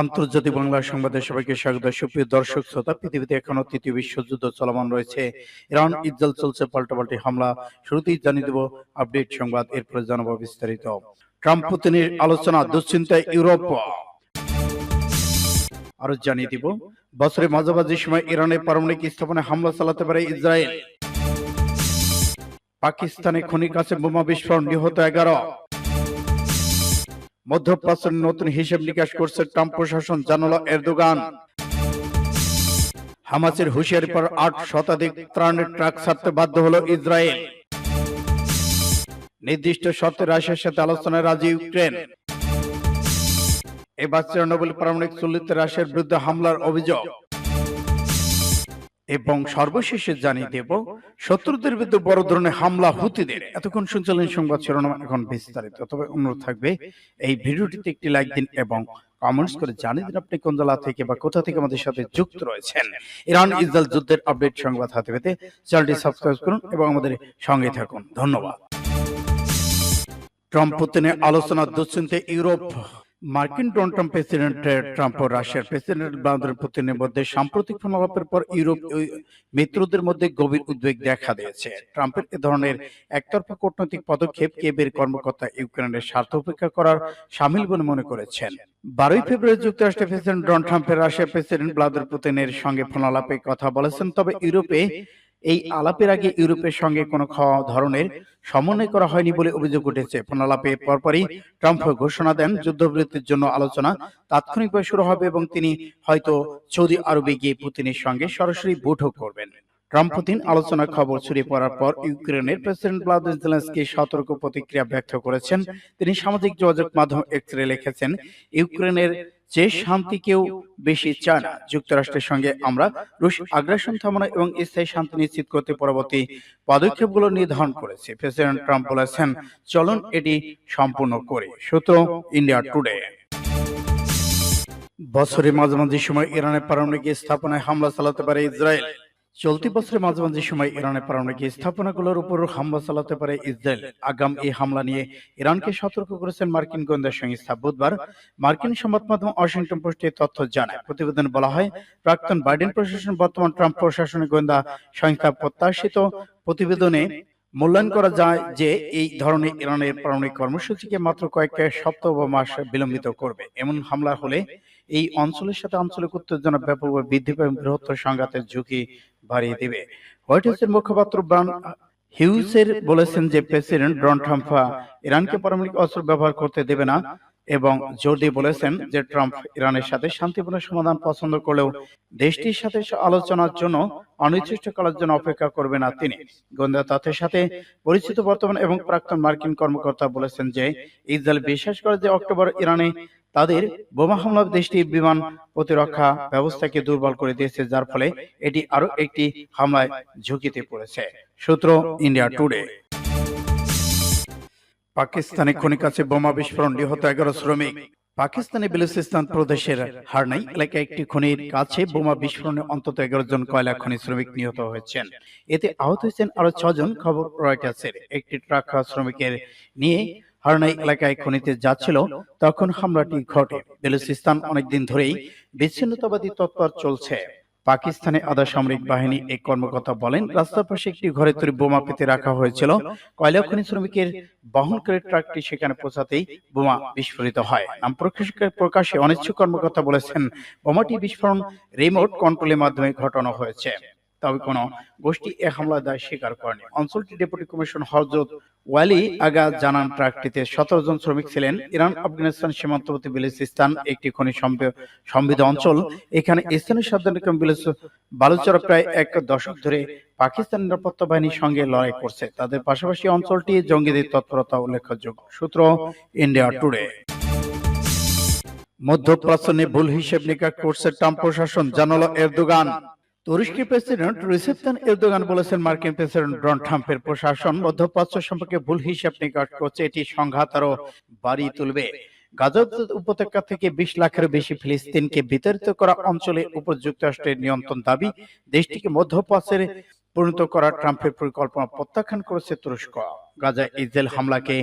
আন্তর্জাতিক বাংলা সংবাদের সবাইকে স্বাগত। সুপ্রিয় দর্শক, শ্রোতা, পৃথিবীতে এখনও তৃতীয় বিশ্বযুদ্ধ চলমান রয়েছে। ইরান, ইসরায়েল চলছে পাল্টাপাল্টি হামলা। শুরুতেই জানিয়ে দেব আপডেট সংবাদ, এরপরে জানাব বিস্তারিত। ট্রাম্প, পুতিনের আলোচনা, দুশ্চিন্তায় ইউরোপ। আরও জানিয়ে দিব, বছরের মাঝামাঝি সময় ইরানের পারমাণবিক স্থাপনায় হামলা চালাতে পারে ইসরায়েল। পাকিস্তানে খনির কাছে বোমা বিস্ফোরণ, নিহত এগারো। মধ্যপ্রাচ্যের নতুন হিসেব নিকাশ করছে ট্রাম্প প্রশাসন জানালো এরদোগান। হামাসের হুঁশিয়ারি পর আট শতাধিক ত্রাণের ট্রাক ছাড়তে বাধ্য হলো ইসরায়েল। নির্দিষ্ট শর্তে রাশিয়ার সাথে আলোচনায় রাজি ইউক্রেন। এবার চেরনোবিল পারমাণবিক চুল্লিতে রাশিয়ার বিরুদ্ধে হামলার অভিযোগ। এবং সর্বশেষে জানিয়ে দেব শত্রুদের বিরুদ্ধে বড় ধরনের হামলা হুতিদের। এতক্ষণ শুনছিলেন সংবাদ শিরোনাম এখন বিস্তারিত। তবে অনুরোধ থাকবে এই ভিডিওটিতে একটি লাইক দিন এবং কমেন্টস করে জানিয়ে দিন আপনি কোন জেলা থেকে বা কোথা থেকে আমাদের সাথে যুক্ত রয়েছেন। ইরান ইসরায়েল যুদ্ধের আপডেট সংবাদ হাতে পেতে চ্যানেলটি সাবস্ক্রাইব করুন এবং আমাদের সঙ্গে থাকুন। ধন্যবাদ। ট্রাম্প পুতিনের আলোচনা দুশ্চিন্তে ইউরোপ। মার্কিন ডোনাল্ড ট্রাম্প প্রেসিডেন্ট ট্রাম্প ও রাশিয়ার প্রেসিডেন্ট ভ্লাদিমির পুতিনের মধ্যে সাম্প্রতিক ফলাফলের পর ইউরোপ মিত্রদের মধ্যে গভীর উদ্বেগ দেখা দিয়েছে। ট্রাম্পের এ ধরনের একতরফা কূটনৈতিক পদক্ষেপ কেবের কর্মকর্তা ইউক্রেনের স্বার্থ উপেক্ষা করার সামিল বলে মনে করেছেন। বারোই ফেব্রুয়ারি যুক্তরাষ্ট্রের প্রেসিডেন্ট ডোনাল্ড ট্রাম্পের রাশিয়ার প্রেসিডেন্ট ভ্লাদিমির পুতিনের সঙ্গে ফোনালাপে কথা বলেছেন, তবে ইউরোপে এই আলাপের আগে ইউরোপের সঙ্গে কোনো ধরনের সমন্বয় করা হয়নি বলে অভিযোগ উঠেছে। ফোনালাপে পরপরই ট্রাম্প ঘোষণা দেন যুদ্ধবিরতির জন্য আলোচনা। তাৎক্ষণিকভাবে শুরু হবে এবং তিনি হয়তো সৌদি আরবে গিয়ে পুতিনের সঙ্গে সরাসরি বৈঠক করবেন। ট্রাম্প পুতিন আলোচনার খবর ছড়িয়ে পড়ার পর ইউক্রেনের প্রেসিডেন্ট ভ্লাদিমির জেলেনস্কি সতর্ক প্রতিক্রিয়া ব্যক্ত করেছেন। তিনি সামাজিক যোগাযোগ মাধ্যম এক্সরে লিখেছেন ইউক্রেনের যে শান্তি কেউ বেশি চায় না যুক্তরাষ্ট্রের সঙ্গে আমরা রুশ আগ্রাসন থামানো এবং স্থায়ী শান্তি নিশ্চিত করতে পরবর্তী পদক্ষেপগুলো নির্ধারণ করেছে। প্রেসিডেন্ট ট্রাম্প বলেছেন, চলুন এটি সম্পূর্ণ করে। সূত্র ইন্ডিয়া টুডে। বছরের মাঝামাঝি সময় ইরানের পারমাণবিক স্থাপনায় হামলা চালাতে পারে ইসরায়েল। চলতি বছরের মাঝামাঝি সময় ইরানের পারমাণবিক স্থাপনাগুলোর উপর হামলা চালাতে পারে ইসরায়েল। আগাম এই হামলা নিয়ে ইরানকে সতর্ক করেছেন মার্কিন গোয়েন্দা সংস্থা বুধবার। মার্কিন সংবাদ মাধ্যম ওয়াশিংটন পোস্টে তথ্য জানায়। প্রতিবেদনে বলা হয় প্রাক্তন বাইডেন প্রশাসন বর্তমান ট্রাম্প প্রশাসনের গোয়েন্দা সংস্থা প্রত্যাশিত প্রতিবেদনে মূল্যায়ন করা যায় যে এই ধরনের ইরানের পারমাণবিক কর্মসূচিকে মাত্র কয়েক সপ্তাহ বা মাস বিলম্বিত করবে। এমন হামলা হলে এই অঞ্চলের সাথে আঞ্চলিক উত্তেজনা ব্যাপকভাবে বৃদ্ধি পাবে এবং বৃহত্তর সংঘাতের ঝুঁকি বাড়িয়ে দেবে। হোয়াইট হাউসের মুখপাত্র ব্রান হিউসের বলেছেন যে প্রেসিডেন্ট ডোনাল্ড ট্রাম্প ইরানকে পারমাণবিক অস্ত্র ব্যবহার করতে দেবে না। এবং জোর দিয়ে বলেছেন যে ট্রাম্প ইরানের সাথে শান্তিপূর্ণ সমাধান পছন্দ করলেও দেশটির সাথে আলোচনার জন্য অনির্দিষ্টকালের জন্য অপেক্ষা করবে না তিনি। গোয়েন্দা তথ্যের সাথে পরিচিত বর্তমান এবং প্রাক্তন মার্কিন কর্মকর্তা বলেছেন যে ইসরায়েল বিশ্বাস করে যে অক্টোবর ইরানে তাদের বোমা হামলা দেশটির বিমান প্রতিরক্ষা ব্যবস্থাকে দুর্বল করে দিয়েছে যার ফলে এটি আরও একটি হামলায় ঝুঁকিতে পড়েছে। সূত্র ইন্ডিয়া টুডে। পাকিস্তানে খনি কাছে বোমা বিস্ফোরণ নিহত এগারো শ্রমিক। পাকিস্তানের বেলুচিস্তান প্রদেশের হারনাই এলাকায় একটি খনির কাছে বোমা বিস্ফোরণে অন্তত এগারো জন কয়লা খনি শ্রমিক নিহত হয়েছেন। এতে আহত হয়েছেন আরও ছজন খবর রয়টার্সের একটি ট্রাক শ্রমিকের নিয়ে হারনাই এলাকায় খনিতে যাচ্ছিল। তখন হামলাটি ঘটে। বেলুচিস্তান অনেকদিন ধরেই বিচ্ছিন্নতাবাদী তৎপর চলছে। পাকিস্তানে আধা সামরিক বাহিনী এক কর্মকর্তা বলেন, রাস্তার পাশে একটি ঘরে তৈরি বোমা পেতে রাখা হয়েছিল। কয়লা খনি শ্রমিকের বহনকারী ট্রাকটি সেখানে পৌঁছাতেই বোমা বিস্ফোরিত হয়। নাম প্রকাশে অনিচ্ছুক কর্মকর্তা বলেছেন, বোমাটি বিস্ফোরণ রিমোট কন্ট্রোলের মাধ্যমে ঘটানো হয়েছে। তবে কোন গোষ্ঠী এ হামলা দায় স্বীকার করেনি। অঞ্চলটি ডেপুটি কমিশন হরজত ওয়ালি আগা জানান ট্রাকটিতে সতেরো জন শ্রমিক ছিলেন। ইরান, আফগানিস্তান সীমান্তবর্তী বেলুচিস্তান একটি খনি সমৃদ্ধ অঞ্চল। এখানে স্থানীয় সাবধান বালুচরা প্রায় এক দশক ধরে পাকিস্তান নিরাপত্তা বাহিনীর সঙ্গে লড়াই করছে। তাদের পাশাপাশি অঞ্চলটি জঙ্গিদের তৎপরতা উল্লেখযোগ্য। সূত্র ইন্ডিয়া টুডে। মধ্যপ্রাচ্য ভুল হিসেব নিকাশ করছে ট্রাম্প প্রশাসন। জানালো এরদোগান। তুরস্কের প্রেসিডেন্ট রিসেপ তান এরদোগান বলেছেন মার্কিন প্রেসিডেন্ট ডোনাল্ড ট্রাম্পের প্রশাসন মধ্যপ্রাচ্য সম্পর্কে ভুল হিসাব নিকাশ করছে এটি সংঘাত আরও বাড়িয়ে তুলবে। গাজা উপত্যকা থেকে বিশ লাখের বেশি ফিলিস্তিনকে বিতাড়িত করা অঞ্চলের উপর যুক্তরাষ্ট্রের নিয়ন্ত্রণ দাবি দেশটিকে মধ্যপ্রাচ্যের পরিণত করা ট্রাম্পের পরিকল্পনা প্রত্যাখ্যান করেছে তুরস্ক। গাজায় ইসরায়েল হামলাকে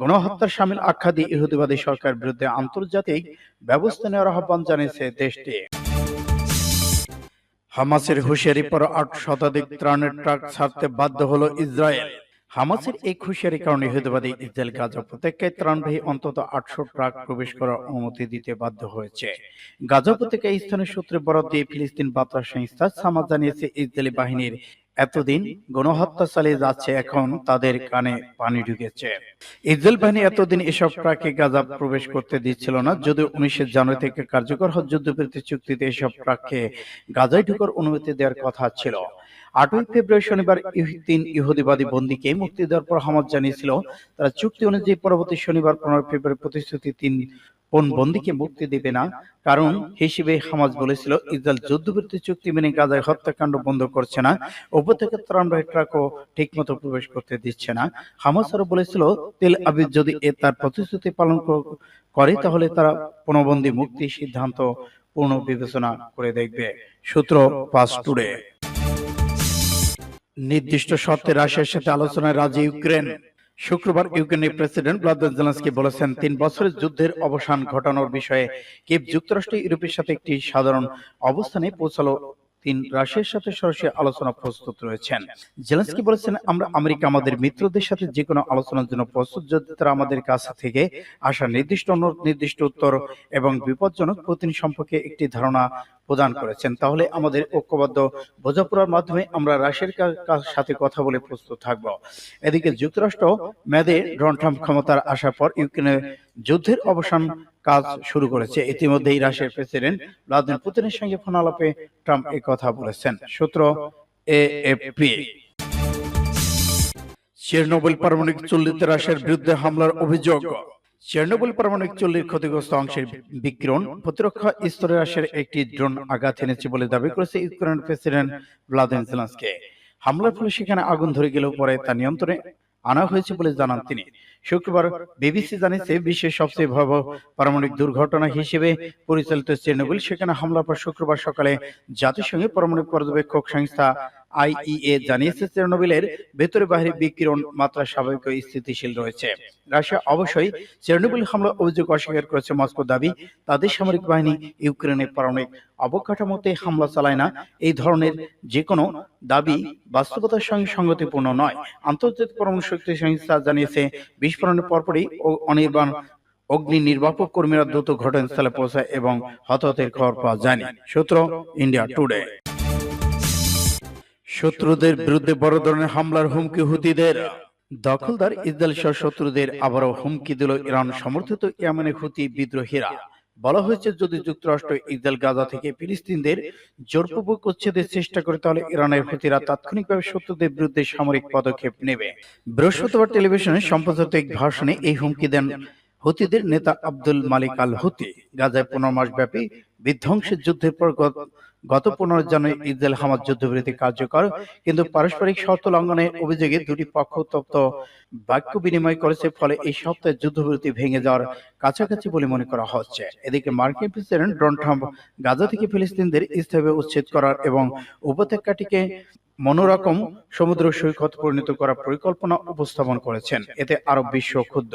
গণহত্যার সামিল আখ্যা দিয়ে ইহুদিবাদী সরকার বিরুদ্ধে আন্তর্জাতিক ব্যবস্থা নেওয়ার আহ্বান জানিয়েছে দেশটি। হামাসের হুঁশিয়ারি পর আট শতাধিক ত্রাণের ট্রাক ছাড়তে বাধ্য হলো ইসরায়েল। হামাসের এই হুশিয়ারি কারণে ইহুদিবাদী ইসরায়েল গাজা উপত্যকায় ত্রাণবাহী অন্তত আটশো ট্রাক প্রবেশ করার অনুমতি দিতে বাধ্য হয়েছে। গাজা উপত্যকায় স্থানীয় সূত্রে বরাদ্দ দিয়ে ফিলিস্তিন বার্তা সংস্থা সামাজ জানিয়েছে, ইসরায়েলি বাহিনীর এতদিন গণহত্যা চালিয়ে যাচ্ছে এখন তাদের কানে পানি ঢুকেছে। ইসরায়েল বাহিনী এতদিন এসব ট্রাকে গাজা প্রবেশ করতে দিচ্ছিল না যদিও উনিশে জানুয়ারি থেকে কার্যকর যুদ্ধবিরতি চুক্তিতে এসব ট্রাককে গাজায় ঢুকার অনুমতি দেওয়ার কথা ছিল। আটই ফেব্রুয়ারি শনিবার তিন ইহুদিবাদী বন্দীকে মুক্তি দেওয়ার পর হামাদ জানিয়েছিল তারা চুক্তি অনুযায়ী পরবর্তী শনিবার পনেরো ফেব্রুয়ারি প্রতিশ্রুতি তিন কোন বন্দীকে মুক্তি দেবে না? কারণ হিসেবে হামাজ বলেছিল ইসরায়েল যুদ্ধবিরতি চুক্তি মেনে গাজায় হত্যাকাণ্ড বন্ধ করছে না। উপত্যকা ত্রাণবাহী ট্রাকও ঠিকমতো প্রবেশ করতে দিচ্ছে না। হামাস আরও বলেছিল তেল আবিদ যদি এ তার প্রতিশ্রুতি পালন করে তাহলে তারা পণবন্দী মুক্তি সিদ্ধান্ত পূর্ণ বিবেচনা করে দেখবে। সূত্র পাস টুডে। নির্দিষ্ট শর্তে রাশিয়ার সাথে আলোচনায় রাজি ইউক্রেন। শুক্রবার ইউক্রেনের প্রেসিডেন্ট ভ্লাদিমির জেলেনস্কি বলেছেন, তিন বছরের যুদ্ধের অবসান ঘটানোর বিষয়ে কিভ যুক্তরাষ্ট্র ইউরোপের সাথে একটি সাধারণ অবস্থানে পৌঁছালো তিন রাশিয়ার সাথে সরাসরি আলোচনা প্রস্তুত রয়েছেন। জেলেন্সকি বলেছেন, আমরা আমেরিকা আমাদের মিত্রদের সাথে যে কোনো আলোচনার জন্য প্রস্তুত, যদি তারা আমাদের কাছ থেকে আসা নির্দিষ্ট নির্দিষ্ট উত্তর এবং বিপজ্জনক প্রতিনিধি সম্পর্কে একটি ধারণা প্রদান করেছেন, তাহলে আমাদের ঐক্যবদ্ধ বোঝাপড়ার মাধ্যমে আমরা রাশিয়ার সাথে কথা বলে প্রস্তুত থাকব। এদিকে যুক্তরাষ্ট্র মেয়াদে ডোনাল্ড ট্রাম্প ক্ষমতার আসার পর ইউক্রেনের যুদ্ধের অবসান কাজ শুরু করেছে। ইতিমধ্যেই রাশিয়ার প্রেসিডেন্ট ভ্লাদিমির পুতিনের সঙ্গে ফোন আলাপে ট্রাম্প এই কথা বলেছেন। সূত্র এএফপি। চেরনোবিল পারমাণবিক চুল্লিতে রাশিয়ার বিরুদ্ধে হামলার অভিযোগ। চেরনোবিল পারমাণবিক চুল্লির ক্ষতিগ্রস্ত অংশের বিকিরণ প্রতিরক্ষা স্তরে রাশিয়ার একটি ড্রোন আঘাত এনেছে বলে দাবি করেছে ইউক্রেনের প্রেসিডেন্ট ভ্লাদিমির জেলেনস্কি। হামলার ফলে সেখানে আগুন ধরে গেলেও পরে তা নিয়ন্ত্রণে আনা হয়েছে বলে জানান তিনি। শুক্রবার বিবিসি জানিয়েছে বিশ্বের সবচেয়ে ভয়াবহ পারমাণবিক দুর্ঘটনা হিসেবে পরিচালিত চেরনোবিল। সেখানে হামলার পর শুক্রবার সকালে জাতিসংঘের পারমাণবিক পর্যবেক্ষক সংস্থা আইইএ জানিয়েছে, চেরনোবিলের ভেতরে বাইরে বিকিরণ মাত্রা স্বাভাবিক স্থিতিশীল রয়েছে। রাশিয়া অবশ্যই চেরনোবিল হামলা অভিযোগ অস্বীকার করেছে মস্কো দাবি, তাদের সামরিক বাহিনী ইউক্রেনের পারমাণবিক অবকাঠামোতে হামলা চালায় না, এই ধরনের যে কোনো দাবি বাস্তবতার সঙ্গে সংগতিপূর্ণ নয়। আন্তর্জাতিক পরমাণু শক্তি সংস্থা জানিয়েছে, বিস্ফোরণের পরপরই অনির্বাণ অগ্নি নির্বাপক কর্মীরা দ্রুত ঘটনাস্থলে পৌঁছায় এবং হতাহতের খবর পাওয়া যায়নি। সূত্র ইন্ডিয়া টুডে। শত্রুদের বিরুদ্ধে বড় ধরনের হামলার হুমকি হুতিদের। দখলদার ইসরায়েল সহ শত্রুদের আবারও হুমকি দিল ইরান। সমর্থিত ইয়ামেনের হুতি বিদ্রোহীরা। বলা হয়েছে, যদি যুক্তরাষ্ট্র ইসরায়েল গাজা থেকে ফিলিস্তিনদের জোরপূর্বক উচ্ছেদের চেষ্টা করে, তাহলে ইরানের হুতিরা তাৎক্ষণিকভাবে শত্রুদের বিরুদ্ধে সামরিক পদক্ষেপ নেবে। বৃহস্পতিবার টেলিভিশনে সম্প্রচারিত এক ভাষণে এই হুমকি দেন হুতিদের নেতা আব্দুল মালিক আল হুতি গাজায় পনেরো মাস ব্যাপী বিধ্বংসের যুদ্ধের পর গত- পনেরো জানুয়ারি ইসরায়েল হামাজ যুদ্ধবিরতি কার্যকর, কিন্তু পারস্পরিক শর্ত লঙ্ঘনের অভিযোগে দুটি পক্ষ তপ্ত বাক্য বিনিময় করেছে, ফলে এই সপ্তাহে যুদ্ধবিরতি ভেঙে যাওয়ার কাছাকাছি বলে মনে করা হচ্ছে। এদিকে মার্কিন প্রেসিডেন্ট ডোনাল্ড ট্রাম্প গাজা থেকে ফিলিস্তিনদের স্থায়ীভাবে উচ্ছেদ করার এবং উপত্যকাটিকে মনোরকম সমুদ্র সৈকত পরিণত করার পরিকল্পনা উপস্থাপন করেছেন। এতে আরব বিশ্ব ক্ষুব্ধ।